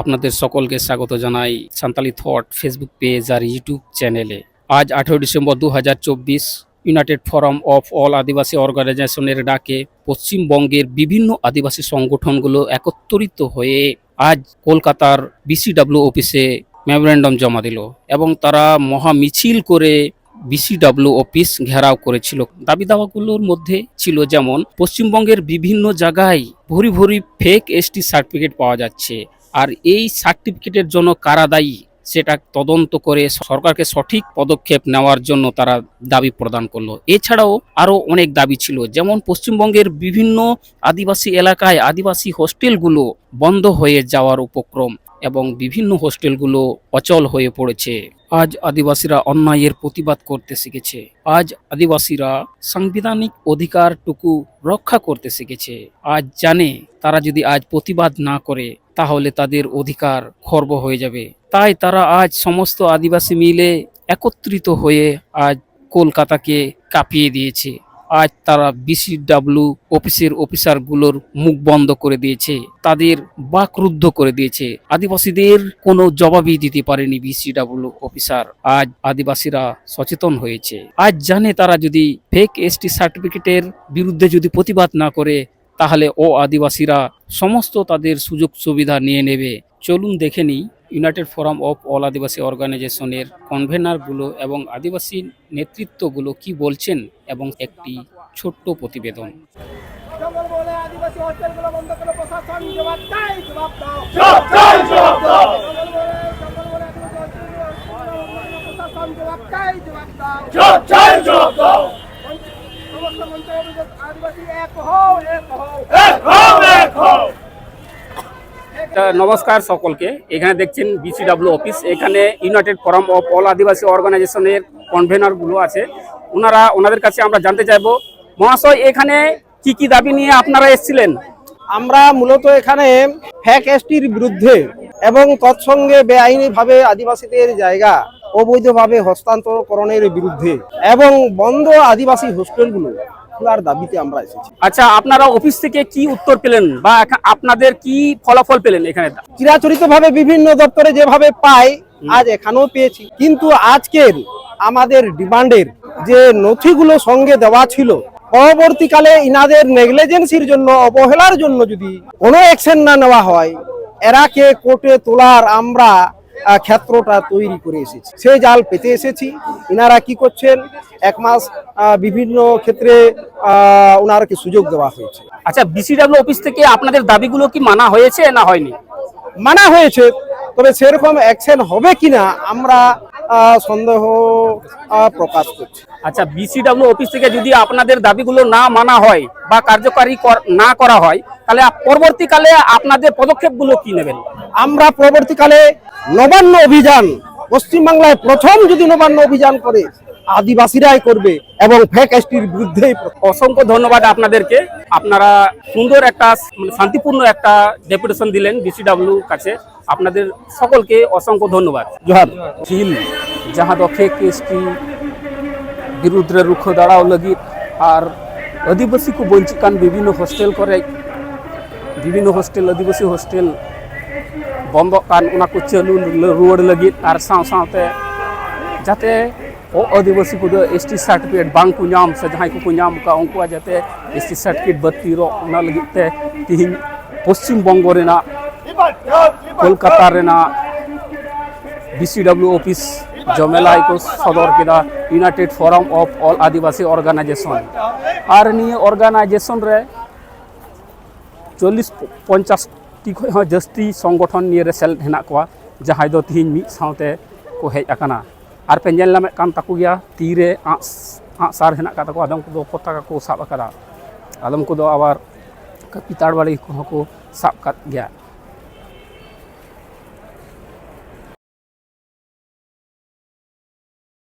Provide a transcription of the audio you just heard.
আপনাদের সকলকে স্বাগত জানাই সান্তালি থট ফেসবুক পেজ আর ইউটিউব চ্যানেলে। আজ আঠেরো ডিসেম্বর দু হাজার চব্বিশ, united forum of all Adivasi অর্গানাইজেশনের ডাকে পশ্চিমবঙ্গের বিভিন্ন আদিবাসী সংগঠনগুলো একত্রিত হয়ে আজ কলকাতার বিসিডাব্লিউ অফিসে মেমোরেন্ডাম জমা দিল এবং তারা মহা মিছিল করে বিসিডাব্লিউ অফিস ঘেরাও করেছিল। দাবি দাওয়াগুলোর মধ্যে ছিল যেমন, পশ্চিমবঙ্গের বিভিন্ন জায়গায় ভরি ভরি ফেক এসটি সার্টিফিকেট পাওয়া যাচ্ছে আর এই সার্টিফিকেটের জন্য কারা দায়ী, সেটা তদন্ত করে সরকারকে সঠিক পদক্ষেপ নেওয়ার জন্য তারা দাবি প্রদান করল। এছাড়াও আরও অনেক দাবি ছিল, যেমন পশ্চিমবঙ্গের বিভিন্ন আদিবাসী এলাকায় আদিবাসী হোস্টেলগুলো বন্ধ হয়ে যাওয়ার উপক্রম এবং বিভিন্ন হোস্টেলগুলো অচল হয়ে পড়েছে। আজ আদিবাসীরা অন্যায়ের প্রতিবাদ করতে শিখেছে। আজ আদিবাসীরা সাংবিধানিক অধিকারটুকু রক্ষা করতে শিখেছে। আজ জানে তারা যদি আজ প্রতিবাদ না করে তাহলে তাদের অধিকার খর্ব হয়ে যাবে। তাই তারা আজ সমস্ত আদিবাসী মিলে একত্রিত হয়ে আজ কলকাতাকে কাঁপিয়ে দিয়েছে। আজ তারা বিসিডাব্লিউ অফিসের অফিসারগুলোর মুখ বন্ধ করে দিয়েছে। তাদের বাকরুদ্ধ করে দিয়েছে। আদিবাসীদের কোনো জবাবই দিতে পারেনি বিসিডাব্লিউ অফিসার। আজ আদিবাসীরা সচেতন হয়েছে। আজ জানে তারা যদি ফেক এসটি সার্টিফিকেটের বিরুদ্ধে যদি প্রতিবাদ না করে তাহলে ও আদিবাসীরা সমস্ত তাদের সুযোগ সুবিধা নিয়ে নেবে। চলুন দেখে নিই united forum of all Adivasi অর্গানাইজেশনের কনভেনারগুলো এবং আদিবাসী নেতৃত্বগুলো কি বলছেন এবং একটি ছোট্ট প্রতিবেদন। জবাব দাও নমস্কার সকলকে। এখানে দেখছেন বিসিডাব্লিউ অফিস এখানে united forum of all Adivasi অর্গানাইজেশনের কনভেনারগুলো আছে। ওনারা ওনাদের কাছে আমরা জানতে চাইব মহাশয় এখানে কি কি দাবি নিয়ে আপনারা এসেছিলেন? আমরা মূলত এখানে ফ্যাক এসটির বিরুদ্ধে এবং তৎসঙ্গে বেআইনিভাবে আদিবাসীদের জায়গা অবৈধভাবে হস্তান্তরকরণের বিরুদ্ধে এবং বন্ধ আদিবাসী হোস্টেলগুলো খোলার দাবিতে আমরা এসেছি। আচ্ছা আপনারা অফিস থেকে কি উত্তর পেলেন বা আপনাদের কি ফলাফল পেলেন এখানে? চিরাচরিতভাবে বিভিন্ন দপ্তরে যেভাবে পাই আজ এখানেও পেয়েছি। কিন্তু আজকের আমাদের ডিমান্ডের যে নথিগুলো সঙ্গে দেওয়া ছিল পরবর্তীকালে ইনাদের নেগলেজেন্সির জন্য অবহেলার জন্য যদি কোনো অ্যাকশন না নেওয়া হয় এরাকে কোর্টে তোলার আমরা ক্ষেত্রটা তৈরি করে এসেছি। সেই জাল পেতে এসেছি। ইনারা কি করছেন? এক মাস বিভিন্ন ক্ষেত্রে ওনারকে সুযোগ দেওয়া হয়েছে। আচ্ছা বিসিডাব্লিউ অফিস থেকে আপনাদের দাবিগুলো কি মানা হয়েছে না হয়নি? মানা হয়েছে তবে সেরকম অ্যাকশন হবে কিনা আমরা সন্দেহ প্রকাশ করছি। আচ্ছা বিসিডাব্লিউ অফিস থেকে যদি আপনাদের দাবিগুলো না মানা হয় বা কার্যকারী না করা হয় তাহলে পরবর্তীকালে আপনাদের পদক্ষেপগুলো কি নেবেন? আমরা পরবর্তীকালে নবান্ন অভিযান পশ্চিমবাংলায় প্রথম যদি নবান্ন অভিযান করে আদিবাসীরাই করবে এবং ফ্যাকাস্টির এসটির বিরুদ্ধে অসংখ্য ধন্যবাদ আপনাদেরকে। আপনারা সুন্দর একটা মানে শান্তিপূর্ণ একটা ডেপুটেশন দিলেন বিসিডাব্লিউ কাছে। আপনাদের সকলকে অসংখ্য ধন্যবাদ। জোহার ঝিল যাহা দখে কেসটি বিরুদ্ধে রুক্ষ দাঁড়াও লগিত আর আদিবাসীকে বঞ্চিত কারণ বিভিন্ন হোস্টেল করে, বিভিন্ন হোস্টেল আদিবাসী হোস্টেল বন্ধ কারণ ওনাকে চালু রুয়ার লাগে আর সাথে সাথে যাতে ও আদিবাসী কো এস টি সার্টিফিকেট বাংকু নাম, সে যাই কো নাম, কা উনকু যাতে এস টি সার্টিফিকেট বাতিল রো, ওনা লাগে তে তিহিন পশ্চিমবঙ্গ রেনা কলকাতা রেনা বিসিডব্লিউ অফিস জমেলাই কো সদর কেদা united forum of all Adivasi organisation are organisation रे चल्लिस पंचाश टी हाँ, जस्ती संगठन निये सेल हेना जहाँ दो तीन मिद साउते को हजना और पे नाम ताकू गया, तीरे आँस आदम को पता को सब आकदम को आर कपिताड़ी को सब गया।